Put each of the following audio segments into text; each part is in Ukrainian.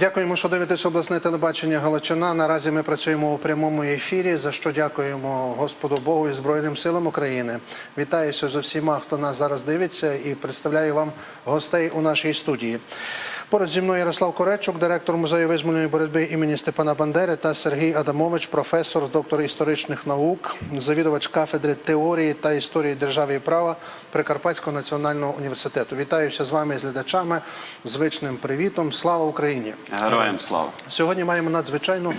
Дякуємо, що дивитесь обласне телебачення Галичина. Наразі ми працюємо у прямому ефірі. За що дякуємо Господу Богу і Збройним силам України. Вітаюся з усіма, хто нас зараз дивиться, і представляю вам гостей у нашій студії. Поруч зі мною Ярослав Коречук, директор музею визвольної боротьби імені Степана Бандери, та Сергій Адамович, професор, доктор історичних наук, завідувач кафедри теорії та історії держави і права Прикарпатського національного університету. Вітаюся з вами, з глядачами, звичним привітом. Слава Україні! Героям слава. Сьогодні маємо надзвичайно е,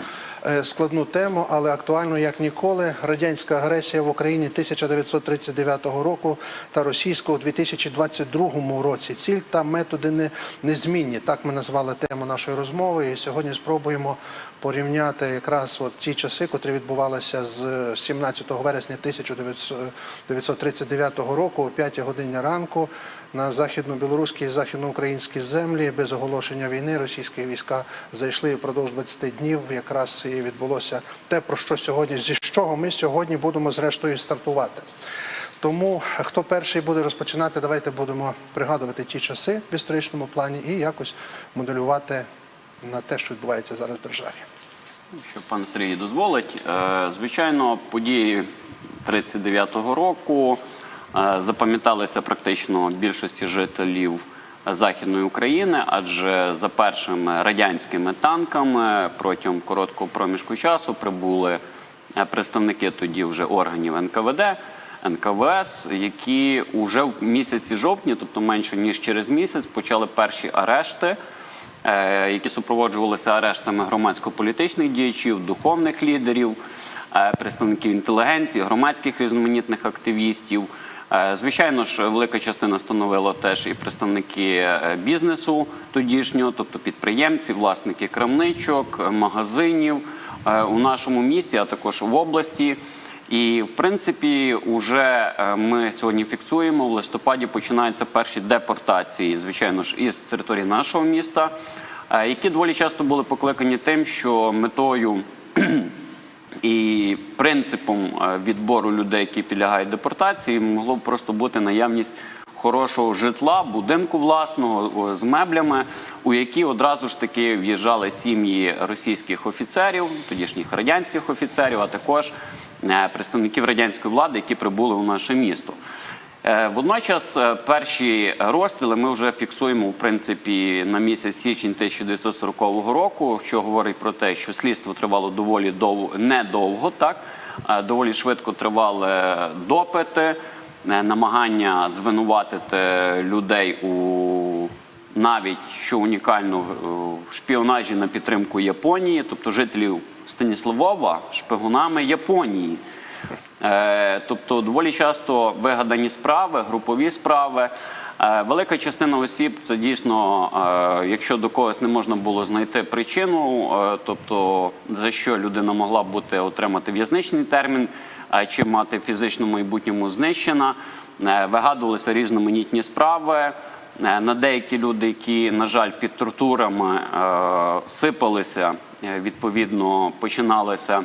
складну тему, але актуальну як ніколи. Радянська агресія в Україні 1939 року та російська у 2022 році. Ціль та методи не, незмінні. Так ми назвали тему нашої розмови. І сьогодні спробуємо порівняти якраз от ті часи, котрі відбувалися з 17 вересня 1939 року о 5 годині ранку на західно-білоруській і західноукраїнській землі без оголошення війни російські війська зайшли і впродовж 20 днів. Якраз і відбулося те, про що сьогодні зі чого ми сьогодні будемо зрештою стартувати. Тому хто перший буде розпочинати, давайте будемо пригадувати ті часи в історичному плані і якось моделювати на те, що відбувається зараз в державі. Що пан Сергій дозволить. Е, Звичайно, події 39-го року запам'яталися практично більшості жителів Західної України, адже за першими радянськими танками протягом короткого проміжку часу прибули е, представники тоді вже органів НКВД. НКВС, які вже в місяці жовтні, тобто менше ніж через місяць, почали перші арешти е, які супроводжувалися арештами громадсько-політичних діячів, духовних лідерів, е, представників інтелігенції, громадських різноманітних активістів. Е, Звичайно ж, велика частина становила теж і представники е, бізнесу тодішнього, тобто підприємці, власники крамничок, е, магазинів у нашому місті, а також в області. І в принципі, вже е, ми сьогодні фіксуємо в листопаді починаються перші депортації, звичайно ж, із території нашого міста, які доволі часто були покликані тим, що метою і принципом е, відбору людей, які підлягають депортації, могло б просто бути наявність хорошого житла, будинку власного з меблями, у які одразу ж таки в'їжджали сім'ї російських офіцерів, тодішніх радянських офіцерів, а також е, представників радянської влади, які прибули у наше місто. Е, Водночас е, перші розстріли ми вже фіксуємо в принципі на місяць січень 1940 року, що говорить про те, що слідство тривало доволі довго, недовго, так Е, доволі швидко тривали допити, намагання звинуватити людей у навіть що унікально шпіонажі на підтримку Японії, тобто жителів Станіславова шпигунами Японії. Е, Тобто доволі часто вигадані справи, групові справи. Е, Велика частина осіб це дійсно, е, якщо до когось не можна було знайти причину, тобто за що людина могла бути отримати в'язничний термін чи мати в фізичному майбутньому знищена, вигадувалися різноманітні справи. На деякі люди, які, на жаль, під тортурами сипалися, відповідно починалися.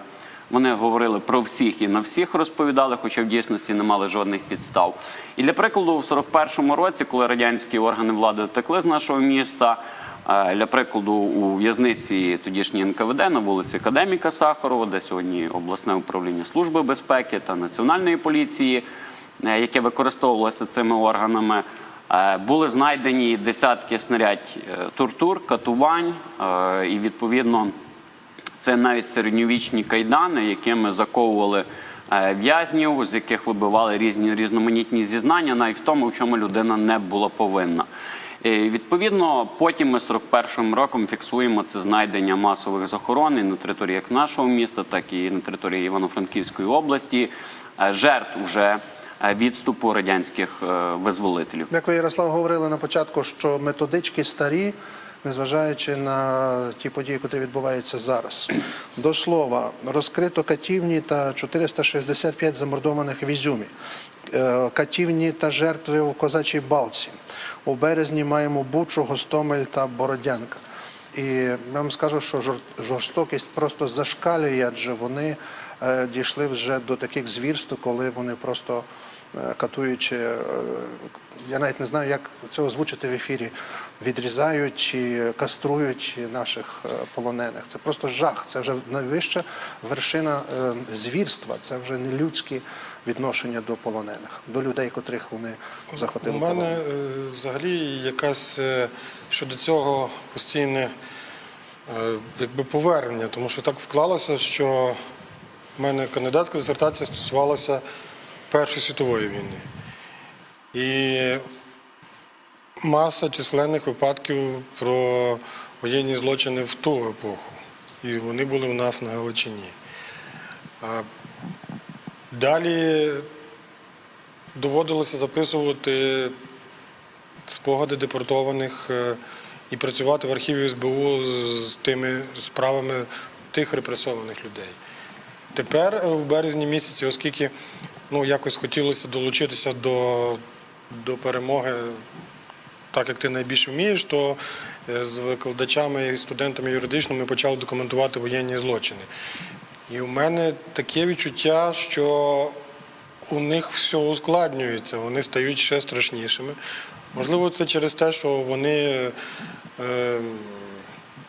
Вони говорили про всіх і на всіх розповідали, хоча в дійсності не мали жодних підстав. І для прикладу, в 41-му році, коли радянські органи влади текли з нашого міста, е, для прикладу, у в'язниці тодішньої НКВД на вулиці Академіка Сахарова, де сьогодні обласне управління Служби безпеки та національної поліції, е, яке використовувалося цими органами. Е, Були знайдені десятки снарядь тортур, катувань, і відповідно це навіть середньовічні кайдани, якими заковували е, в'язнів, з яких вибивали різні різноманітні зізнання, навіть в тому, в чому людина не була повинна. І, відповідно, потім ми 41-м роком фіксуємо це знайдення масових захорон і на території як нашого міста, так і на території Івано-Франківської області, е, жертв уже е, відступу радянських визволителів. Як ви, Ярослав, говорили на початку, що методички старі, незважаючи на ті події, які відбуваються зараз. До слова, розкрито катівні та 465 замордованих в Ізюмі, Е, катівні та жертви у Козачій Балці. У березні маємо Бучу, Гостомель та Бородянка. І я вам скажу, що жорстокість просто зашкалює, адже вони е, дійшли вже до таких звірств, коли вони просто катуючи, е, я навіть не знаю, як це озвучити в ефірі, відрізають і каструють наших е, полонених. Це просто жах. Це вже найвища вершина е, звірства. Це вже не людські відношення до полонених, до людей, котрих вони У захопили. в мене полон. е, взагалі якась е, щодо цього постійне е, якби повернення, тому що так склалося, що в мене кандидатська дисертація стосувалася Першої світової війни. І маса численних випадків про воєнні злочини в ту епоху. І вони були у нас на Галичині. Далі доводилося записувати спогади депортованих е, і працювати в архіві СБУ з тими справами тих репресованих людей. Тепер, е, в березні місяці, оскільки ну, якось хотілося долучитися до, до перемоги, так як ти найбільше вмієш, то е, з викладачами і студентами юридичного ми почали документувати воєнні злочини. І у мене таке відчуття, що у них все ускладнюється, вони стають ще страшнішими. Можливо, це через те, що вони е,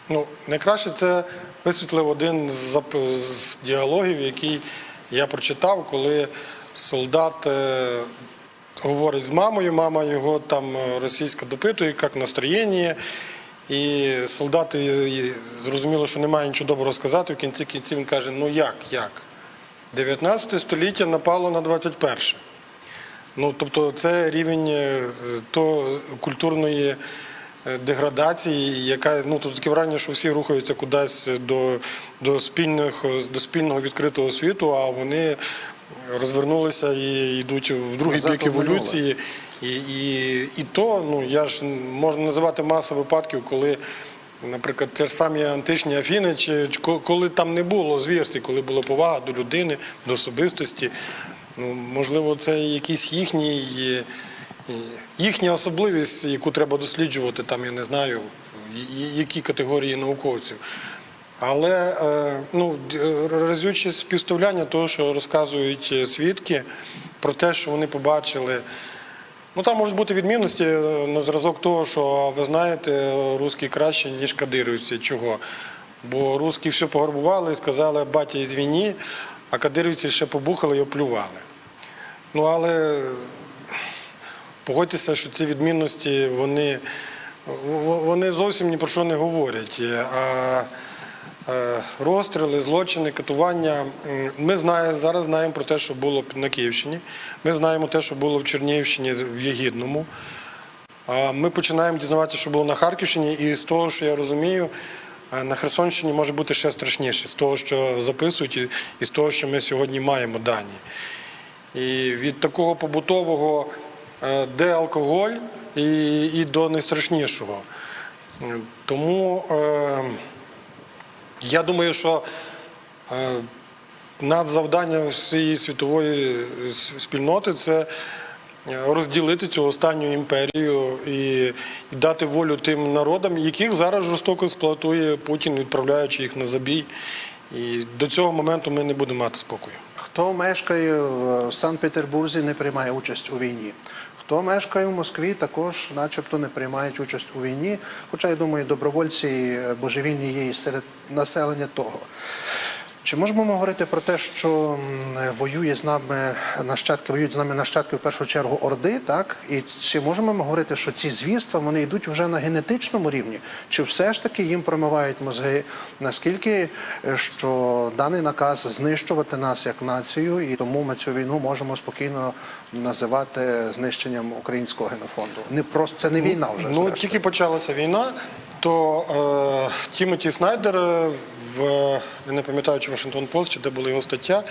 ну, найкраще це висвітлив один з діалогів, який я прочитав, коли солдат е, говорить з мамою, мама його там е, російська допитує, як настроєння. І солдат зрозуміло, що немає нічого доброго сказати. В кінці кінців він каже: ну як, як? 19 століття напало на 21. Ну, тобто це рівень е, то культурної деградації, яка ну тут таке враження, що всі рухаються кудись до, до, спільних, до спільного відкритого світу, а вони розвернулися і йдуть в другий бік еволюції. І, і, і то, ну я ж можна називати масу випадків, коли. Наприклад, ті ж самі античні Афіни, чи коли там не було звірств, коли була повага до людини, до особистості, ну можливо, це якийсь їхній, е, їхня особливість, яку треба досліджувати, там я не знаю, які категорії науковців. Але е, ну, разюче співставляння того, що розказують е, свідки про те, що вони побачили. Ну там можуть бути відмінності е, на зразок того, що ви знаєте, русські краще, ніж кадирівці. Чого? Бо русські все пограбували і сказали батя із війні, а кадирівці ще побухали і оплювали. Ну але погодьтеся, що ці відмінності вони, вони зовсім ні про що не говорять. А розстріли, злочини, катування. Ми знає, зараз знаємо про те, що було на Київщині. Ми знаємо те, що було в Чернігівщині в Єгідному. Ми починаємо дізнаватися, що було на Харківщині, і з того, що я розумію, е, на Херсонщині може бути ще страшніше, з того, що записують, і- з того, що ми сьогодні маємо дані. І від такого побутового, е, де алкоголь, і, і до найстрашнішого. Е, Тому е, я думаю, що е, надзавдання всієї світової спільноти це е, розділити цю останню імперію і дати волю тим народам, яких зараз жорстоко експлуатує Путін, відправляючи їх на забій. І до цього моменту ми не будемо мати спокою. Хто мешкає в Санкт-Петербурзі, не приймає участь у війні. Хто мешкає в Москві, також, начебто, не приймають участь у війні. Хоча я думаю, добровольці е, божевільні є і серед населення того. Чи можемо ми говорити про те, що воює з нами нащадки, воюють з нами нащадки в першу чергу Орди, так? І чи можемо ми говорити, що ці звірства вони йдуть вже на генетичному рівні? Чи все ж таки їм промивають мозги? Наскільки е, що даний наказ знищувати нас як націю, і тому ми цю війну можемо спокійно називати знищенням українського генофонду? Не просто це не війна вже. Ну, зрештою. тільки почалася війна, то е, Тімоті Снайдер е, в я не пам'ятаю, чи Вашингтон Пост, чи де була його стаття,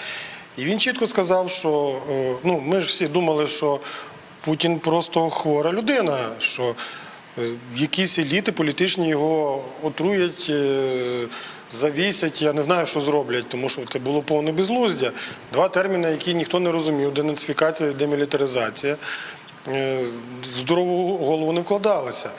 і він чітко сказав, що е, ну, ми ж всі думали, що Путін просто хвора людина, що е, якісь еліти політичні його отруять, е, завісять, я не знаю, що зроблять, тому що це було повне безглуздя. Два терміни, які ніхто не розумів: денацифікація і демілітаризація. Е, в здорову голову не вкладалися.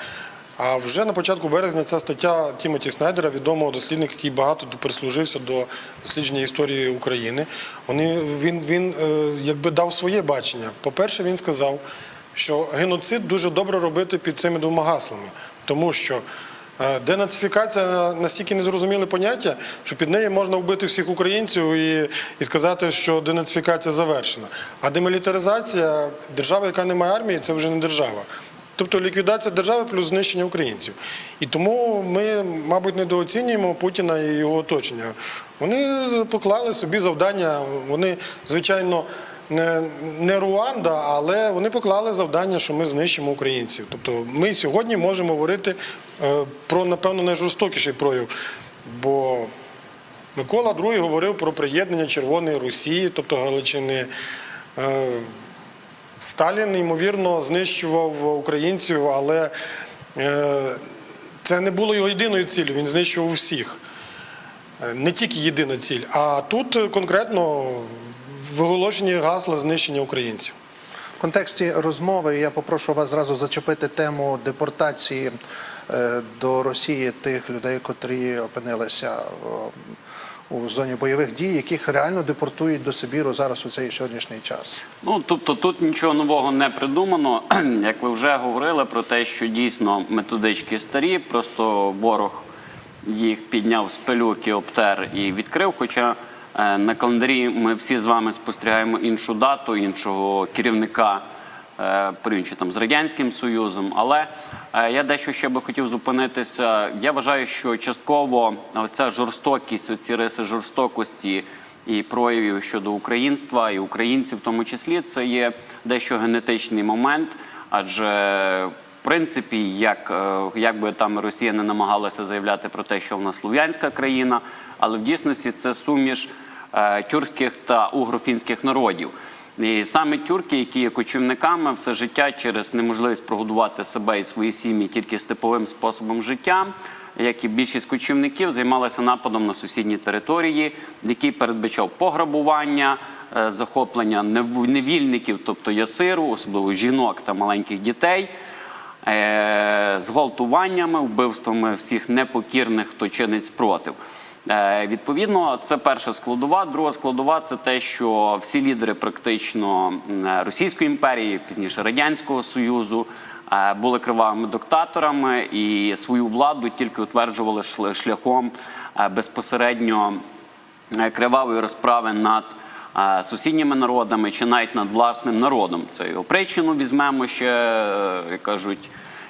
А вже на початку березня ця стаття Тімоті Снайдера, відомого дослідника, який багато прислужився до дослідження історії України. Вони, він він е, якби дав своє бачення. По-перше, він сказав, що геноцид дуже добре робити під цими двома гаслами: Тому що е, денацифікація настільки незрозуміле поняття, що під нею можна вбити всіх українців і, і сказати, що денацифікація завершена. А демілітаризація держава, яка не має армії, це вже не держава. Тобто ліквідація держави плюс знищення українців. І тому ми, мабуть, недооцінюємо Путіна і його оточення. Вони поклали собі завдання, вони, звичайно, не, не Руанда, але вони поклали завдання, що ми знищимо українців. Тобто ми сьогодні можемо говорити е, про, напевно, найжорстокіший прояв. Бо Микола II говорив про приєднання Червоної Росії, тобто Галичини. Сталін, ймовірно, знищував українців, але е, це не було його єдиною ціллю, він знищував всіх. Е, Не тільки єдина ціль, а тут конкретно виголошені гасла знищення українців. В контексті розмови я попрошу вас зразу зачепити тему депортації е, до Росії тих людей, котрі опинилися у зоні бойових дій, яких реально депортують до Сибіру зараз у цей сьогоднішній час. Ну тобто тут нічого нового не придумано. Як ви вже говорили про те, що дійсно методички старі, просто ворог їх підняв з пилюки, обтер і відкрив. Хоча е, на календарі ми всі з вами спостерігаємо іншу дату, іншого керівника порівнюючи там з радянським союзом. Але е, я дещо ще би хотів зупинитися. Я вважаю, що частково ця жорстокість, оці риси жорстокості і проявів щодо українства і українців, в тому числі, це є дещо генетичний момент, адже в принципі, як, е, як би там Росія не намагалася заявляти про те, що вона слов'янська країна, але в дійсності це суміш е, тюркських та угрофінських народів. І саме тюрки, які є кочівниками, все життя через неможливість прогодувати себе і свої сім'ї тільки степовим способом життя, як і більшість кочівників, займалися нападом на сусідні території, який передбачав пограбування, е, захоплення нев- невільників, тобто ясиру, особливо жінок та маленьких дітей. е, Зґвалтуваннями, вбивствами всіх непокірних, хто чинить спротив. Е, Відповідно, це перша складова. Друга складова це те, що всі лідери практично Російської імперії, пізніше Радянського Союзу, е, були кривавими диктаторами і свою владу тільки утверджували шляхом е, безпосередньо кривавої розправи над сусідніми народами чи навіть над власним народом. Це і опричину візьмемо ще, як кажуть,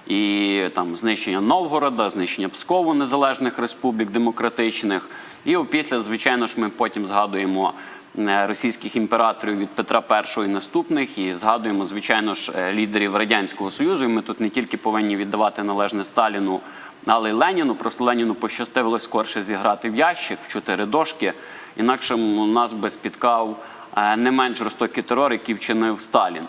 і там знищення Новгорода, знищення Пскову незалежних республік демократичних. І опісля, звичайно ж, ми потім згадуємо е, російських імператорів від Петра І і наступних, і згадуємо, звичайно ж, е, лідерів Радянського Союзу. І ми тут не тільки повинні віддавати належне Сталіну, але й Леніну. Просто Леніну пощастило скорше зіграти в ящик в чотири дошки. Інакше у нас би спіткав е, не менш жорстокий терор, який вчинив Сталін.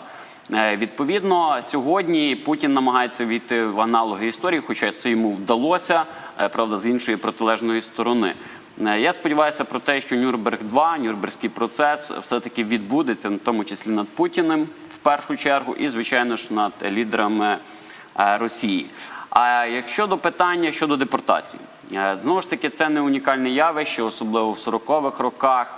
Е, Відповідно, сьогодні Путін намагається війти в аналоги історії, хоча це йому вдалося, е, правда, з іншої протилежної сторони. Е, Я сподіваюся про те, що Нюрнберг 2 Нюрнберзький процес все-таки відбудеться, в тому числі над Путіним в першу чергу, і, звичайно ж, над лідерами Росії. А якщо до питання щодо депортації, знову ж таки, це не унікальне явище, особливо в 40-х роках,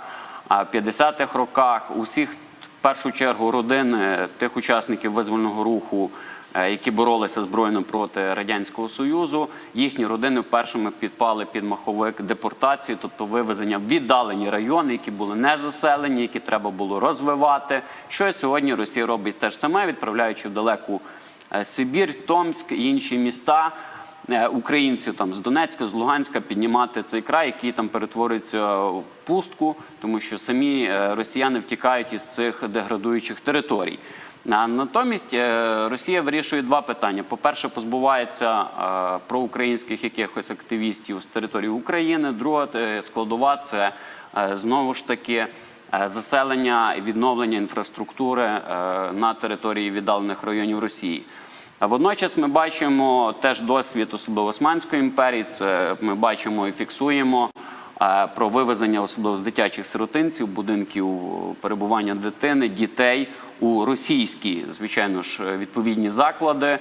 а 50-х роках. Усіх першу чергу родини тих учасників визвольного руху, е, які боролися збройно проти радянського союзу, їхні родини першими підпали під маховик депортації, тобто вивезення в віддалені райони, які були не заселені, які треба було розвивати. Що сьогодні Росія робить те ж саме, відправляючи в далеку е, Сибір, Томськ і інші міста е, українців там з Донецька, з Луганська піднімати цей край, який там перетворюється в пустку, тому що самі е, росіяни втікають із цих деградуючих територій. А натомість е, Росія вирішує два питання: по-перше, позбувається е, проукраїнських якихось активістів з території України. Друга е, складова це е, знову ж таки е, заселення і відновлення інфраструктури е, на території віддалених районів Росії. Водночас ми бачимо теж досвід особливо Османської імперії. Це ми бачимо і фіксуємо е, про вивезення особливо з дитячих сиротинців, будинків перебування дитини, дітей у російські, звичайно ж, відповідні заклади.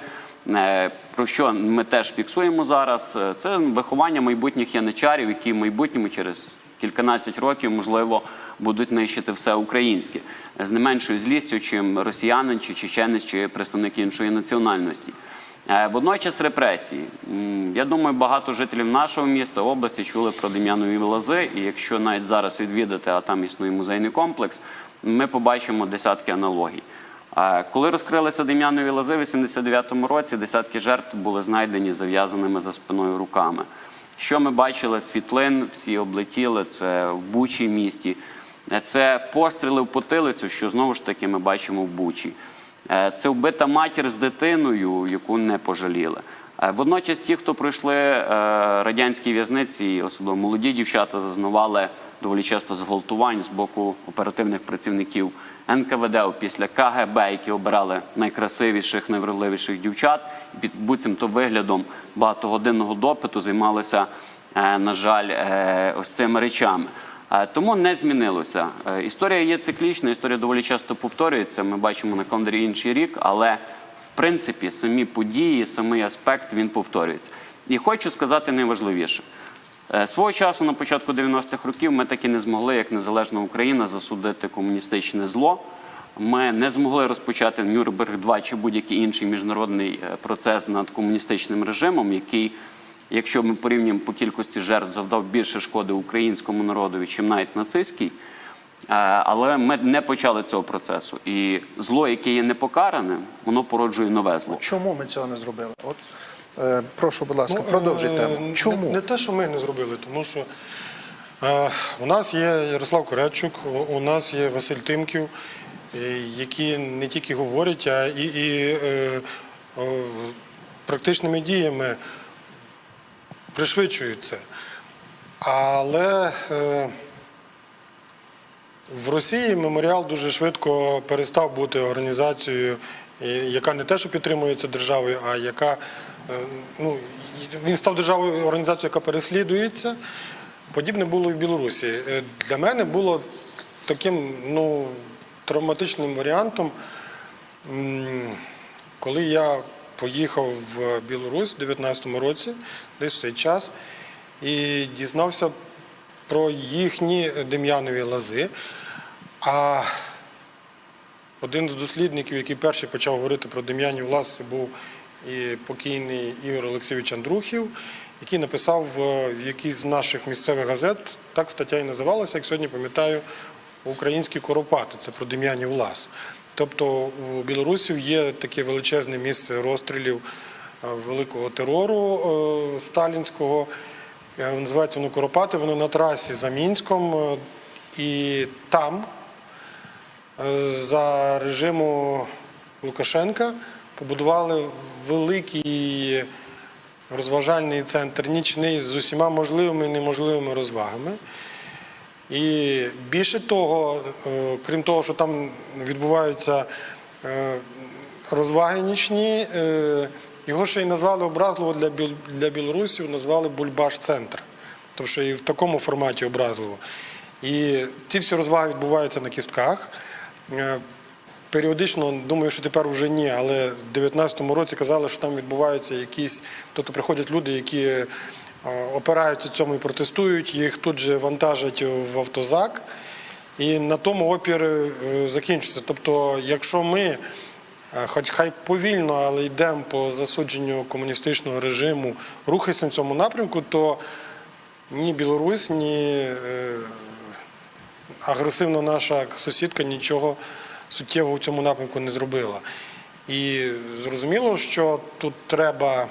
Е, Про що ми теж фіксуємо зараз? Е, Це виховання майбутніх яничарів, які в майбутньому через кільканадцять років, можливо, будуть нищити все українське з не меншою злістю, чим росіянин, чи чеченець, чи представник іншої національності. Е, Водночас репресії. Я думаю, багато жителів нашого міста, області чули про Дем'янові лази, і якщо навіть зараз відвідати, а там існує музейний комплекс, ми побачимо десятки аналогій. Е, Коли розкрилися Дем'янові лази в 89-му році, десятки жертв були знайдені зав'язаними за спиною руками. Що ми бачили світлин, всі облетіли, це в Бучі місті. Це постріли в потилицю, що знову ж таки ми бачимо в Бучі. Е, Це вбита матір з дитиною, яку не пожаліли. Е, Водночас ті, хто пройшли е, радянські в'язниці, особливо молоді дівчата, зазнавали доволі часто зґвалтувань з боку оперативних працівників НКВД після КГБ, які обирали найкрасивіших, найвродливіших дівчат. Під буцімто виглядом багатогодинного допиту займалися, е, на жаль, е, ось цими речами. Е, Тому не змінилося. Історія є циклічна, історія доволі часто повторюється. Ми бачимо на календарі інший рік, але в принципі самі події, самий аспект він повторюється. І хочу сказати найважливіше. Е, Свого часу на початку 90-х років ми таки не змогли, як незалежна Україна, засудити комуністичне зло. Ми не змогли розпочати Нюрнберг 2 чи будь-який інший міжнародний е, процес над комуністичним режимом, який, якщо ми порівнюємо по кількості жертв, завдав більше шкоди українському народові, чим навіть нацистський. Е, Але ми не почали цього процесу. І зло, яке є непокараним, воно породжує нове зло. Чому ми цього не зробили? От прошу, будь ласка, Ну, продовжуйте. е, тему. Не, Чому? не те, що ми не зробили, тому що е, у нас є Ярослав Корячук, у, нас є Василь Тимків, е, які не тільки говорять, а і, і е, е, практичними діями пришвидшують це. Але е, в Росії меморіал дуже швидко перестав бути організацією, е, яка не те, що підтримується державою, а яка е, ну, він став державою організацією, яка переслідується. Подібне було і в Білорусі. Е, Для мене було таким ну, травматичним варіантом, коли я поїхав в Білорусь у 19-му році, десь в цей час, і дізнався про їхні дем'янові лази. А один з дослідників, який перший почав говорити про дем'янів лаз, це був і покійний Ігор Олексійович Андрухів, який написав в в якійсь з наших місцевих газет, так стаття і називалася, як сьогодні пам'ятаю, Українські коропати. Це про дем'янів лаз. Тобто у білорусів є таке величезне місце розстрілів е, великого терору е, сталінського. Е, Називається воно Коропати, воно на трасі за Мінськом. е, І там е, за режиму Лукашенка побудували великий розважальний центр нічний з усіма можливими і неможливими розвагами. І більше того, е, крім того, що там відбуваються е, розваги нічні, е, його ще й назвали образливо для білорусів, назвали Бульбаш-центр. Тому що і в такому форматі образливо. І ці всі розваги відбуваються на кістках. Е, Періодично, думаю, що тепер вже ні, але в 2019 році казали, що там відбуваються якісь, тобто приходять люди, які е, опираються цьому і протестують, їх тут же вантажать в автозак, і на тому опір е, закінчується. Тобто, якщо ми, хоч хай повільно, але йдемо по засудженню комуністичного режиму, рухаємося в цьому напрямку, то ні Білорусь, ні агресивна наша сусідка нічого суттєвого в цьому напрямку не зробила. І зрозуміло, що тут треба е,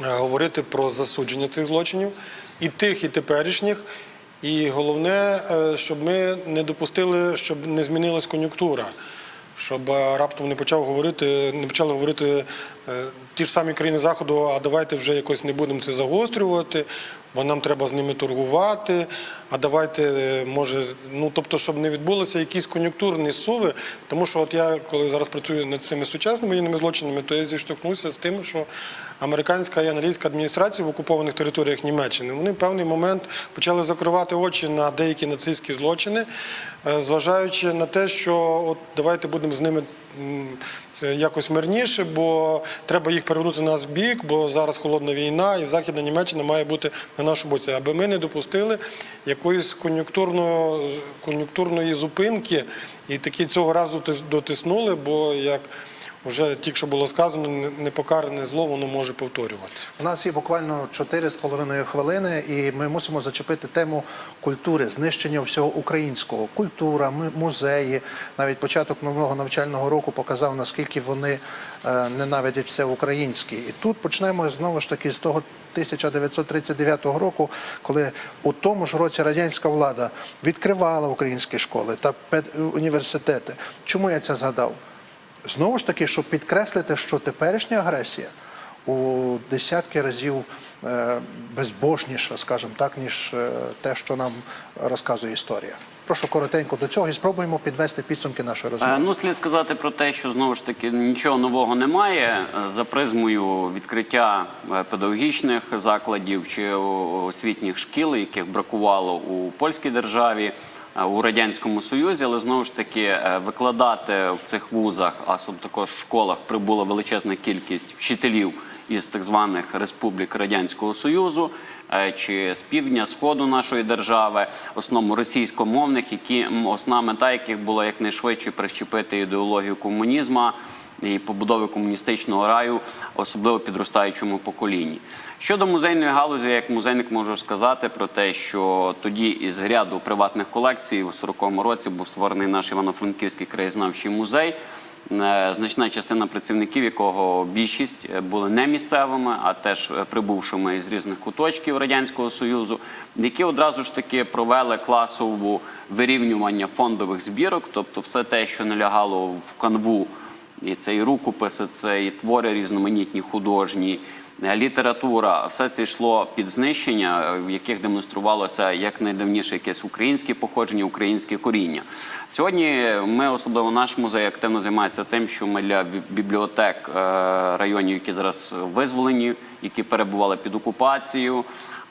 говорити про засудження цих злочинів, і тих, і теперішніх. І головне, е, щоб ми не допустили, щоб не змінилась кон'юнктура, щоб е, раптом не почав говорити, не почали говорити ті ж самі країни Заходу, а давайте вже якось не будемо це загострювати, бо нам треба з ними торгувати. А давайте, е, може, ну тобто, щоб не відбулося якісь кон'юнктурні суви, тому що от я, коли зараз працюю над цими сучасними воєнними злочинами, то я зіштовхнувся з тим, що американська і англійська адміністрація в окупованих територіях Німеччини вони в певний момент почали закривати очі на деякі нацистські злочини, е, зважаючи на те, що от давайте будемо з ними якось мирніше, бо треба їх перевернути на наш бік, бо зараз холодна війна, і Західна Німеччина має бути на нашому боці, аби ми не допустили якоїсь кон'юнктурної, кон'юнктурної зупинки, і таки цього разу тис- дотиснули, бо як вже тільки що було сказано, не- непокаране зло, воно може повторюватися. У нас є буквально 4,5 хвилини, і ми мусимо зачепити тему культури, знищення всього українського. Культура, музеї. Навіть початок нового навчального року показав, наскільки вони е, ненавидять все українське. І тут почнемо знову ж таки з того 1939 року, коли у тому ж році радянська влада відкривала українські школи та пед- університети. Чому я це згадав? Знову ж таки, щоб підкреслити, що теперішня агресія у десятки разів е, безбожніша, скажімо так, ніж е, те, що нам розказує історія. Прошу коротенько до цього і спробуємо підвести підсумки нашої розмови. Е, Ну, слід сказати про те, що знову ж таки нічого нового немає. За призмою відкриття педагогічних закладів чи освітніх шкіл, яких бракувало у польській державі. Е, У радянському союзі, але знову ж таки е, викладати в цих вузах, а також в школах прибула величезна кількість вчителів із так званих республік радянського союзу е, чи з півдня, сходу нашої держави, в основному російськомовних, які основна мета яких була якнайшвидше прищепити ідеологію комунізму і побудови комуністичного раю, особливо підростаючому поколінні. Щодо музейної галузі, як музейник можу сказати про те, що тоді із ряду приватних колекцій у 40-му році був створений наш Івано-Франківський краєзнавчий музей. Е, Значна частина працівників, якого більшість е, були не місцевими, а теж е, прибувшими із різних куточків радянського союзу, які одразу ж таки провели класову вирівнювання фондових збірок, тобто все те, що не лягало в канву, і це і рукописи, це і твори різноманітні художні. е, Література, все це йшло під знищення, е, в яких демонструвалося як найдавніше якесь українське походження, українське коріння. Сьогодні ми, особливо наш музей, активно займається тим, що ми для бібліотек е, районів, які зараз визволені, які перебували під окупацією.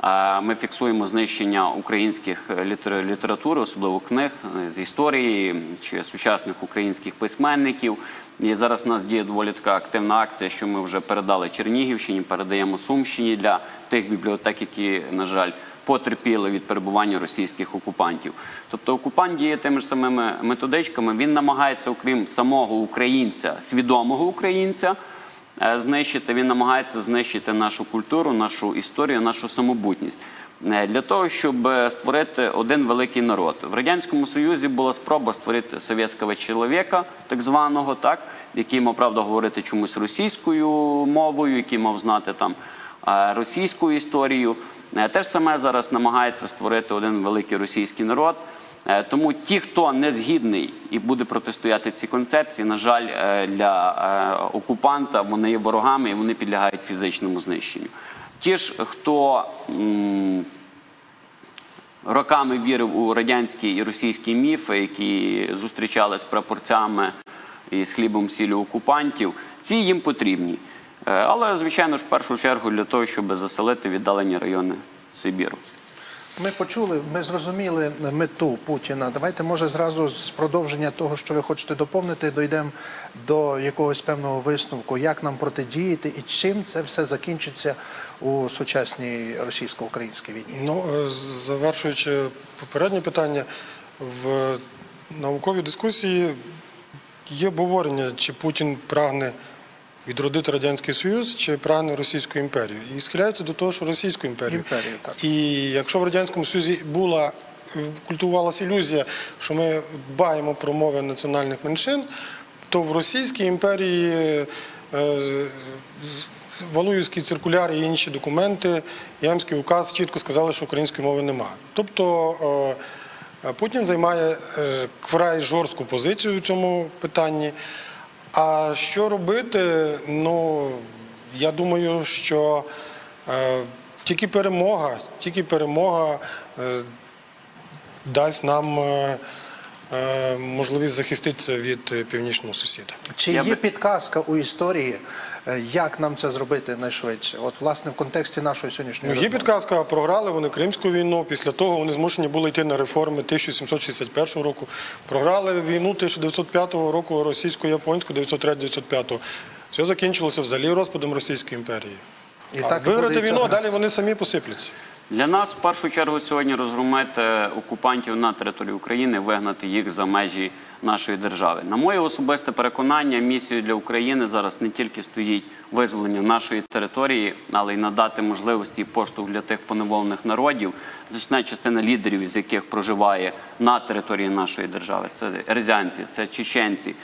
Е, Ми фіксуємо знищення українських літер- літератури, особливо книг е, з історії чи сучасних українських письменників. І зараз у нас діє доволі така активна акція, що ми вже передали Чернігівщині, передаємо Сумщині для тих бібліотек, які, на жаль, потерпіли від перебування російських окупантів. Тобто окупант діє тими ж самими методичками. Він намагається, окрім самого українця, свідомого українця, е, знищити. Він намагається знищити нашу культуру, нашу історію, нашу самобутність. Е, Для того, щоб е, створити один великий народ. В Радянському Союзі була спроба створити совєтського чоловіка, так званого, так, який мав правда говорити чомусь російською мовою, який мав знати там е, російську історію. Е, Те ж саме зараз намагається створити один великий російський народ. Е, Тому ті, хто не згідний і буде протистояти цій концепції, на жаль, е, для е, окупанта вони є ворогами і вони підлягають фізичному знищенню. Ті ж, хто роками вірив у радянські і російські міфи, які зустрічали з прапорцями і з хлібом сіллю окупантів, ці їм потрібні. Але, звичайно ж, в першу чергу для того, щоб заселити віддалені райони Сибіру. Ми почули, ми зрозуміли мету Путіна. Давайте, може, зразу з продовження того, що ви хочете доповнити, дійдемо до якогось певного висновку, як нам протидіяти і чим це все закінчиться у сучасній російсько-українській війні. Ну, е, завершуючи попереднє питання, в науковій дискусії є обговорення, чи Путін прагне відродити Радянський Союз, чи прагне Російську імперію. І схиляється до того, що Російську імперію. Імперію, так. І якщо в Радянському Союзі була е, культувалася ілюзія, що ми дбаємо про мови національних меншин, то в Російській імперії е, з- Валуївський циркуляр і інші документи, Ямський указ чітко сказали, що української мови немає. Тобто е, Путін займає е, вкрай жорстку позицію в цьому питанні. А що робити? Ну, я думаю, що е, тільки перемога, тільки перемога е, дасть нам е, е, можливість захиститися від е, північного сусіда. Чи є підказка у історії, як нам це зробити найшвидше? От, власне, в контексті нашої сьогоднішньої Ну, є підказка, програли вони Кримську війну. Після того вони змушені були йти на реформи 1761 року. Програли війну 1905 року російсько-японську 903-905. Все закінчилося взагалі розпадом Російської імперії. І а так виграти війну, а далі вони самі посипляться. Для нас в першу чергу сьогодні розгромити окупантів на території України, вигнати їх за межі нашої держави. На моє особисте переконання, місією для України зараз не тільки стоїть визволення нашої території, але й надати можливості і поштовх для тих поневолених народів, значна частина лідерів, з яких проживає на території нашої держави. Це ерзянці, це чеченці.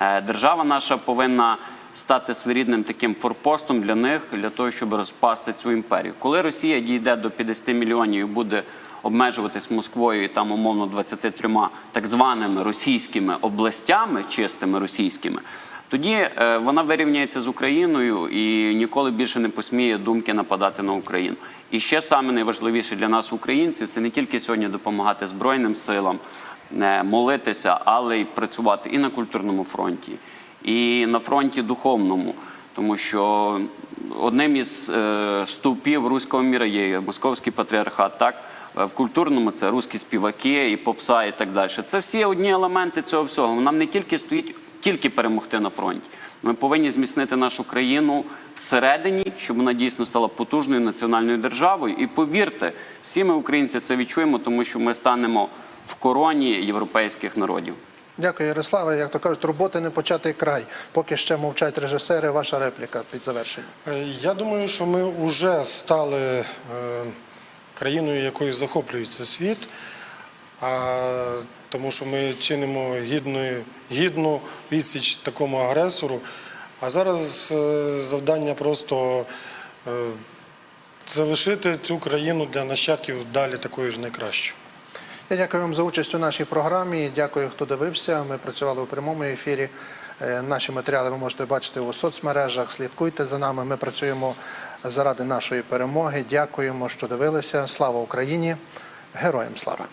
Е, Держава наша повинна стати своєрідним таким форпостом для них, для того, щоб розпасти цю імперію. Коли Росія дійде до 50 мільйонів і буде обмежуватись Москвою і там умовно 23 так званими російськими областями, чистими російськими, тоді е, вона вирівняється з Україною і ніколи більше не посміє думки нападати на Україну. І ще саме найважливіше для нас, українців, це не тільки сьогодні допомагати Збройним силам, е, молитися, але й працювати і на культурному фронті, і на фронті духовному, тому що одним із е, стовпів руського міра є московський патріархат. Так Е, в культурному це русські співаки і попса, і так далі. Це всі одні елементи цього всього. Нам не тільки стоїть тільки перемогти на фронті. Ми повинні зміцнити нашу країну всередині, щоб вона дійсно стала потужною національною державою. І повірте, всі ми, українці, це відчуємо, тому що ми станемо в короні європейських народів. Дякую, Ярославе. Як то кажуть, роботи не початий край. Поки ще мовчать режисери. Ваша репліка під завершення. Е, Я думаю, що ми вже стали е, країною, якою захоплюється світ, тому що ми чинимо гідну, гідну відсіч такому агресору. А зараз е, завдання просто залишити цю країну для нащадків далі такою ж найкращою. Я дякую вам за участь у нашій програмі. Дякую, хто дивився. Ми працювали у прямому ефірі. Е, Наші матеріали ви можете бачити у соцмережах. Слідкуйте за нами. Ми працюємо заради нашої перемоги. Дякуємо, що дивилися. Слава Україні! Героям слава!